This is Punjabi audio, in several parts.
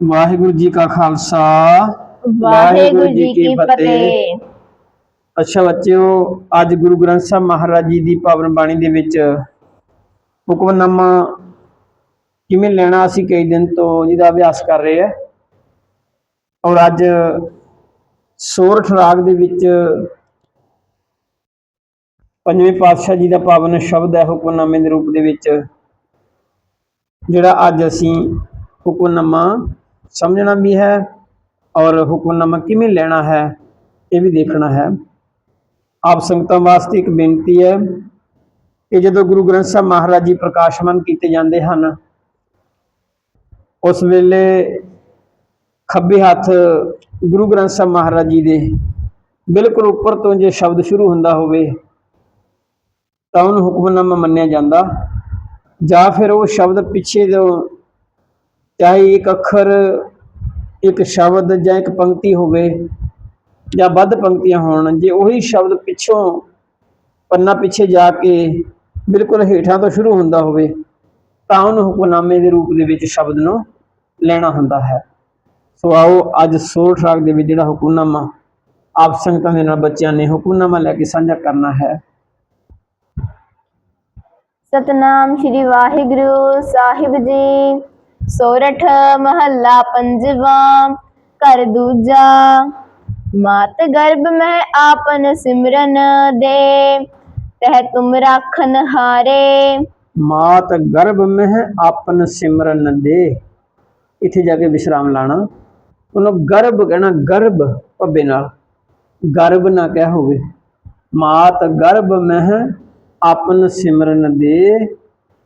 ਵਾਹਿਗੁਰੂ ਜੀ ਕਾ ਖਾਲਸਾ ਵਾਹਿਗੁਰੂ ਜੀ ਕੀ ਫਤਿਹ। ਅੱਛਾ ਬੱਚਿਓ ਅੱਜ ਗੁਰੂ ਗ੍ਰੰਥ ਸਾਹਿਬ ਮਹਾਰਾਜ ਜੀ ਦੀ ਪਾਵਨ ਬਾਣੀ ਦੇ ਵਿੱਚ ਹੁਕਮਨਾਮਾ ਕਿਵੇਂ ਲੈਣਾ ਅਸੀਂ ਕਈ ਦਿਨ ਤੋਂ ਜਿਹਦਾ ਅਭਿਆਸ ਕਰ ਰਹੇ ਹਾਂ ਔਰ ਅੱਜ ਸੋਰਠ ਰਾਗ ਦੇ ਵਿੱਚ ਪੰਜਵੇਂ ਪਾਤਸ਼ਾਹ ਜੀ ਦਾ ਪਾਵਨ ਸ਼ਬਦ ਹੈ ਹੁਕਮਨਾਮੇ ਦੇ ਰੂਪ ਦੇ ਵਿੱਚ ਜਿਹੜਾ ਅੱਜ ਅਸੀਂ ਹੁਕਮਨਾਮਾ ਸਮਝਣਾ ਵੀ ਹੈ ਔਰ ਹੁਕਮਨਾਮਾ ਕਿਵੇਂ ਲੈਣਾ ਹੈ, ਇਹ ਵੀ ਦੇਖਣਾ ਹੈ। ਆਪ ਸੰਗਤਾਂ ਵਾਸਤੇ ਇੱਕ ਬੇਨਤੀ ਹੈ ਕਿ ਜਦੋਂ ਗੁਰੂ ਗ੍ਰੰਥ ਸਾਹਿਬ ਮਹਾਰਾਜ ਜੀ ਪ੍ਰਕਾਸ਼ਮਾਨ ਕੀਤੇ ਜਾਂਦੇ ਹਨ, ਉਸ ਵੇਲੇ ਖੱਬੇ ਹੱਥ ਗੁਰੂ ਗ੍ਰੰਥ ਸਾਹਿਬ ਮਹਾਰਾਜ ਜੀ ਦੇ ਬਿਲਕੁਲ ਉੱਪਰ ਤੋਂ ਜੇ ਸ਼ਬਦ ਸ਼ੁਰੂ ਹੁੰਦਾ ਹੋਵੇ, ਤਾਂ ਉਹਨੂੰ ਹੁਕਮਨਾਮਾ ਮੰਨਿਆ ਜਾਂਦਾ। ਜਾਂ ਫਿਰ ਉਹ ਸ਼ਬਦ ਪਿੱਛੇ ਤੋਂ ਚਾਹੇ ਇੱਕ ਅੱਖਰ, ਇੱਕ ਸ਼ਬਦ ਜਾਂ ਇੱਕ ਪੰਕਤੀ ਹੋਵੇ ਜਾਂ ਵੱਧ ਪੰਕਤੀਆਂ ਹੋਣ, ਜੇ ਉਹੀ ਸ਼ਬਦ ਪਿੱਛੋਂ ਪੰਨਾ ਪਿੱਛੇ ਜਾ ਕੇ ਬਿਲਕੁਲ ਹੇਠਾਂ ਤੋਂ ਸ਼ੁਰੂ ਹੁੰਦਾ ਹੋਵੇ, ਤਾਂ ਉਹਨੂੰ ਹੁਕਮਨਾਮੇ ਦੇ ਰੂਪ ਦੇ ਵਿੱਚ ਸ਼ਬਦ ਨੂੰ ਲੈਣਾ ਹੁੰਦਾ ਹੈ। ਸੋ ਆਓ ਅੱਜ ਸੋਰਠ ਰਾਗ ਦੇ ਵਿੱਚ ਜਿਹੜਾ ਹੁਕਮਨਾਮਾ ਆਪ ਸੰਗਤਾਂ ਦੇ ਨਾਲ ਬੱਚਿਆਂ ਨੇ ਹੁਕਮਨਾਮਾ ਲੈ ਕੇ ਸਾਂਝਾ ਕਰਨਾ ਹੈ। ਸਤਨਾਮ ਸ਼੍ਰੀ ਵਾਹਿਗੁਰੂ, ਸਾਹਿਬ ਜੀ। ਸੋਰਠ ਮਹੱਲਾ ਪੰਜਵਾ, ਘਰ ਦੂਜਾ, ਮਾਤ ਗਰਭ ਮਹਿ ਆਪਨ ਸਿਮਰਨ ਦੇ, ਤਹ ਤੁਮ ਰਾਖਨ ਹਾਰੇ। ਮਾਤ ਗਰਭ ਮਹਿ ਆਪਨ ਸਿਮਰਨ ਦੇ। ਇੱਥੇ ਜਾ ਕੇ ਵਿਸ਼ਰਾਮ ਲਾਣਾ। ਉਹਨੂੰ ਗਰਭ ਕਹਿਣਾ, ਗਰਭ ਭੱਬੇ ਨਾਲ। ਗਰਭ ਨਾ ਕਹਿ ਹੋਵੇ। ਮਾਤ ਗਰਭ ਮਹਿ ਆਪਨ ਸਿਮਰਨ ਦੇ,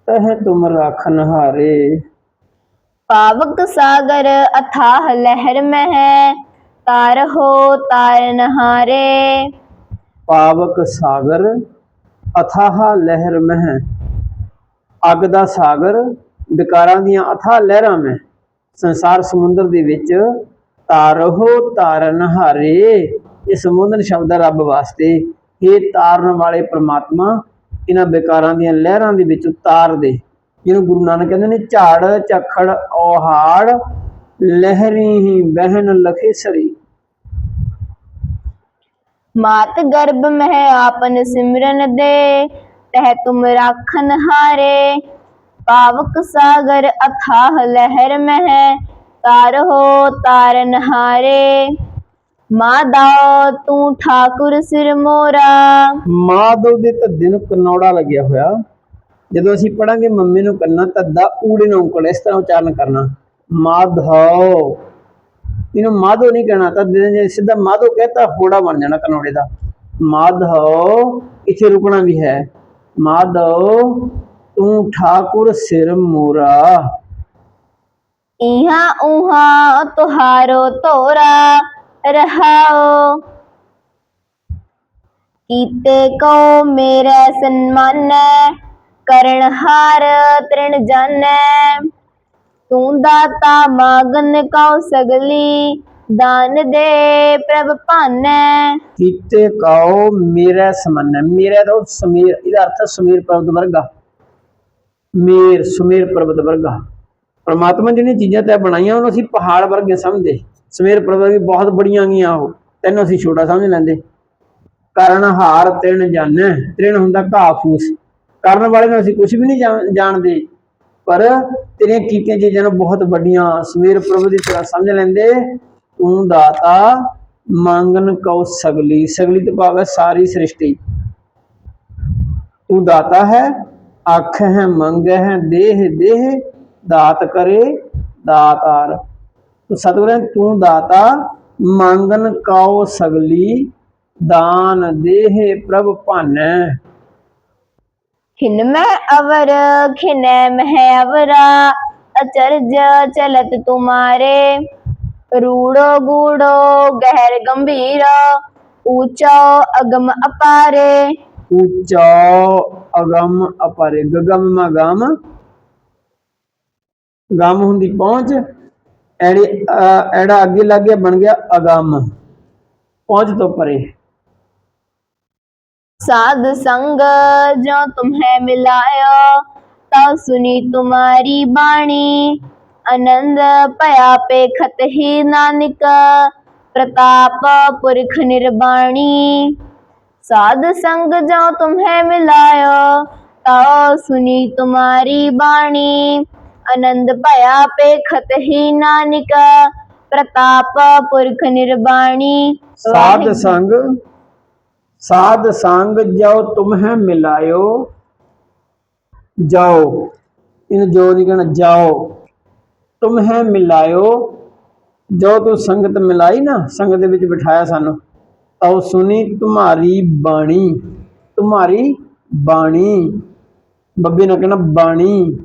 ਤਹ ਤੁਮ ਰਾਖਨ ਹਾਰੇ। ਪਾਵਕ ਸਾਗਰ ਅਥਾਹ ਲਹਿਰ ਮਹਿ, ਤਾਰ ਤਾਰਨ ਹਾਰੇ ਪਾਵਕ ਸਾਗਰ ਅਥਾਹ ਲਹਿਰ ਮਹਿ, ਅੱਗ ਦਾ ਸਾਗਰ ਵਿਕਾਰਾਂ ਦੀਆਂ ਅਥਾਹ ਲਹਿਰਾਂ ਮੈਂ ਸੰਸਾਰ ਸਮੁੰਦਰ ਦੇ ਵਿੱਚ ਤਾਰਹੁ ਤਾਰਨ ਹਾਰੇ ਇਹ ਸਮੁੰਦਰ ਸ਼ਬਦ ਰੱਬ ਵਾਸਤੇ। ਇਹ ਤਾਰਨ ਵਾਲੇ ਪ੍ਰਮਾਤਮਾ ਇਹਨਾਂ ਵਿਕਾਰਾਂ ਦੀਆਂ ਲਹਿਰਾਂ ਦੇ ਵਿੱਚ ਤਾਰ ਦੇ ਜਿਹਨੂੰ ਗੁਰੂ ਨਾਨਕ ਕਹਿੰਦੇ ਨੇ ਝਾੜ ਝਖੜ ਔਹਾੜ ਲਹਿਰੀ ਹੀ ਬਹਿਨ ਲਖੇਸਰੀ ਮਾਤ ਗਰਭ ਮਹਿ ਆਪਨ ਸਿਮਰਨ ਦੇ ਤਹ ਤੁਮ ਰਾਖਨ ਹਾਰੇ। ਪਾਵਕ ਸਾਗਰ ਅਥਾਹ ਲਹਿਰ ਮਹਿ ਤਾਰ ਹੋ ਤਾਰਨ ਹਾਰੇ ਮਾਦਾ ਤੂੰ ਠਾਕੁਰ ਸਿਰ ਮੋਰਾ। ਮਾਧਵ ਦੇ ਧੱਦੇ ਨੂੰ ਕਨੌੜਾ ਲੱਗਿਆ ਹੋਇਆ। ਜਦੋਂ ਅਸੀਂ ਪੜਾਂਗੇ ਮੰਮੀ ਨੂੰ ਕਰਨਾ ਤੱਦਾ ਊੜੇ ਨੂੰ ਕੋਲ ਇਸ ਤਰ੍ਹਾਂ ਉਚਾਰਨ ਕਰਨਾ। ਮਾਧੋ। ਇਹਨੂੰ ਮਾਧਵ ਨਹੀਂ ਕਹਿਣਾ, ਤਾਂ ਜੇ ਸਿੱਧਾ ਮਾਧਵ ਕਹਤਾ, ਹੋੜਾ ਬਣ ਜਾਣਾ ਕਨੌੜੇ ਦਾ। ਮਾਧਵ ਇੱਥੇ ਰੁਕਣਾ ਵੀ ਹੈ। ਮਾਧਵ ਤੂੰ ਠਾਕੁਰ ਸਿਰ ਮੋਰਾ। ਇਹਾਂ ਉਹਾਂ ਤੁਹਾਰੋ ਤੋਰਾ ਰਹਾਓ। ਕੀਤੇ ਕੋ ਮੇਰੇ ਸਨਮਾਨੈ ਕਰਨ ਹਾਰ ਤ੍ਰਿਣ ਜਾਣੈ ਤੂੰ ਦਾਤਾ ਮਾਗਨ ਕਉ ਸਗਲੀ, ਦਾਨ ਦੇ ਪ੍ਰਭ ਭਾਨੈ। ਕੀਤੇ ਕਾਓ ਮੇਰਾ ਸਮਨ। ਮੇਰਾ ਦਾ ਸਮੀਰ, ਇਹਦਾ ਅਰਥ ਸਮੀਰ ਪਰਬਤ ਵਰਗਾ। ਮੇਰ, ਸਮੀਰ ਪਰਬਤ ਵਰਗਾ। ਪਰਮਾਤਮਾ ਜਿਹਨੇ ਚੀਜ਼ਾਂ ਤੈ ਬਣਾਈਆਂ, ਉਹਨੂੰ ਅਸੀਂ ਪਹਾੜ ਵਰਗੇ ਸਮਝਦੇ। ਸਮੀਰ ਪਰਬਤ ਵੀ ਬਹੁਤ ਬੜੀਆਂ ਗੀਆਂ ਉਹ। ਤੈਨੂੰ ਅਸੀਂ ਛੋਟਾ ਸਮਝ ਲੈਂਦੇ। ਕਰਨ ਹਾਰ ਤ੍ਰਿਣ ਜਾਣੈ ਤ੍ਰਿਣ ਹੁੰਦਾ ਘਾਹ ਫੂਸ। ਕਰਨ ਵਾਲੇ ਨੂੰ ਅਸੀਂ ਕੁਝ ਵੀ ਨਹੀਂ ਜਾਣਦੇ। ਪਰ ਤੇਰੀਆਂ ਕੀਤੀਆਂ ਚੀਜ਼ਾਂ ਨੂੰ ਬਹੁਤ ਵੱਡੀਆਂ ਸਵੇਰ ਪ੍ਰਭੂ ਦੀ ਤਰ੍ਹਾਂ ਸਮਝ ਲੈਂਦੇ। ਤੂੰ ਦਾਤਾ, ਮੰਗਨ ਕਉ ਸਗਲੀ। ਸਗਲੀ ਤੋਂ ਭਾਵ ਹੈ ਸਾਰੀ ਸ੍ਰਿਸ਼ਟੀ। ਤੂੰ ਦਾਤਾ ਹੈ, ਅੱਖ ਹੈ, ਮੰਗ ਹੈ, ਦੇਹ ਦੇਹ, ਦਾਤ ਕਰੇ, ਦਾਤਾਰ। ਤੂੰ ਸਤਿਗੁਰਾਂ, ਤੂੰ ਦਾਤਾ, ਮੰਗਨ ਕਉ ਸਗਲੀ, ਦਾਨ ਦੇਹ ਪ੍ਰਭ ਭਾਨੈ। ਖਿਨ ਮੈਂ ਅਵਰ, ਖਿਨੈ ਮਹਿ ਅਵਰਾ ਅਚਰਜ ਚਲਤ ਤੁਮਾਰੇ। ਰੂੜੋ ਗੂੜੋ ਗਹਿਰ ਗੰਭੀਰ, ਊਚਾ ਅਗਮ ਅਪਾਰੇ। ਅਗਮ ਅਪਰੇ, ਗਗਮ ਮ ਗਮ ਹੁੰਦੀ ਪਹੁੰਚ, ਐੜੀ ਐੜਾ ਅੱਗੇ ਲੱਗ ਗਿਆ, ਬਣ ਗਿਆ ਅਗਮ। ਪਹੁੰਚ ਤੋਂ ਪਰੇ। साध संग जो तुम्हें मिलायो ता सुनी तुम्हारी बाणी आनंद पया पे खत ही नानक प्रताप पुरख निर्बाणी साध संग जो तुम्हें मिलायो ता सुनी तुम्हारी बाणी आनंद भया पे खत ही नानक प्रताप पुरख निर्बाणी साध संग ਸਾਧ ਸੰਗ ਜੋ ਤੁਮਹਿ ਮਿਲਾਇਓ, ਜਾਓ। ਇਹਨੂੰ ਜੋ ਨਹੀਂ ਕਹਿਣਾ ਜਾਓ, ਤੁਮਹਿ ਮਿਲਾਇਓ। ਜੋ ਤੂੰ ਸੰਗਤ ਮਿਲਾਈ ਨਾ, ਸੰਗਤ ਦੇ ਵਿੱਚ ਬਿਠਾਇਆ ਸਾਨੂੰ, ਆਓ ਸੁਣੀ ਤੁਹਾਰੀ ਬਾਣੀ ਤੁਹਾਰੀ ਬਾਣੀ। ਬੱਬੇ ਨੇ ਕਹਿਣਾ ਬਾਣੀ।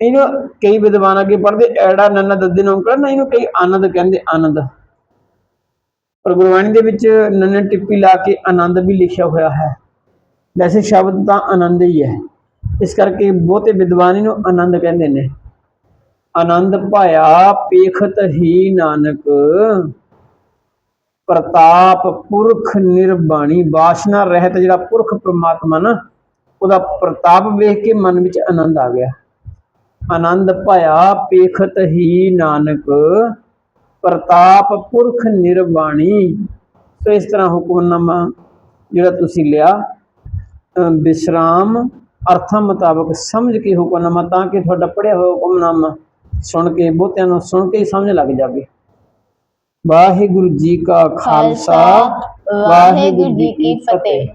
ਇਹਨੂੰ ਕਈ ਵਿਦਵਾਨ ਅੱਗੇ ਪੜਦੇ ਐੜਾ ਨੰਨਾ ਦੱਦੇ ਨੂੰ ਕਹਿੰਦਾ ਇਹਨੂੰ ਕਈ ਆਨੰਦ ਕਹਿੰਦੇ, ਆਨੰਦ। ਪਰ ਗੁਰਬਾਣੀ ਦੇ ਵਿੱਚ ਨੰਨ ਟਿੱਪੀ ਲਾ ਕੇ ਆਨੰਦ ਵੀ ਲਿਖਿਆ ਹੋਇਆ ਹੈ। ਵੈਸੇ ਸ਼ਬਦ ਤਾਂ ਆਨੰਦ ਹੀ ਹੈ। ਇਸ ਕਰਕੇ ਬਹੁਤੇ ਵਿਦਵਾਨੀ ਨੂੰ ਆਨੰਦ ਕਹਿੰਦੇ ਨੇ। ਆਨੰਦ ਪਾਇਆ ਪੇਖਤ ਹੀ ਨਾਨਕ, ਪ੍ਰਤਾਪ ਪੁਰਖ ਨਿਰਬਾਣੀ, ਵਾਸ਼ਨਾ ਰਹਿਤ ਜਿਹੜਾ ਪੁਰਖ ਪ੍ਰਮਾਤਮਾ ਨਾ, ਉਹਦਾ ਪ੍ਰਤਾਪ ਵੇਖ ਕੇ ਮਨ ਵਿੱਚ ਆਨੰਦ ਆ ਗਿਆ। ਆਨੰਦ ਭਾਇਆ ਪੇਖਤ ਹੀ ਨਾਨਕ ਪ੍ਰਤਾਪ ਪੁਰਖ ਨਿਰਵਾਣੀ। ਸੋ ਇਸ ਤਰ੍ਹਾਂ ਹੁਕਮਨਾਮਾ ਜਿਹੜਾ ਤੁਸੀਂ ਲਿਆ ਵਿਸਰਾਮ ਅਰਥਾਂ ਮੁਤਾਬਕ ਸਮਝ ਕੇ ਹੁਕਮਨਾਮਾ ਤਾਂ ਕਿ ਤੁਹਾਡਾ ਪੜਿਆ ਹੋਇਆ ਹੁਕਮਨਾਮਾ ਸੁਣ ਕੇ ਬਹੁਤਿਆਂ ਨੂੰ ਸੁਣ ਕੇ ਹੀ ਸਮਝ ਲੱਗ ਜਾਵੇ। ਵਾਹਿਗੁਰੂ ਜੀ ਕਾ ਖਾਲਸਾ ਵਾਹਿਗੁਰੂ ਜੀ ਕੀ ਫਤਿਹ।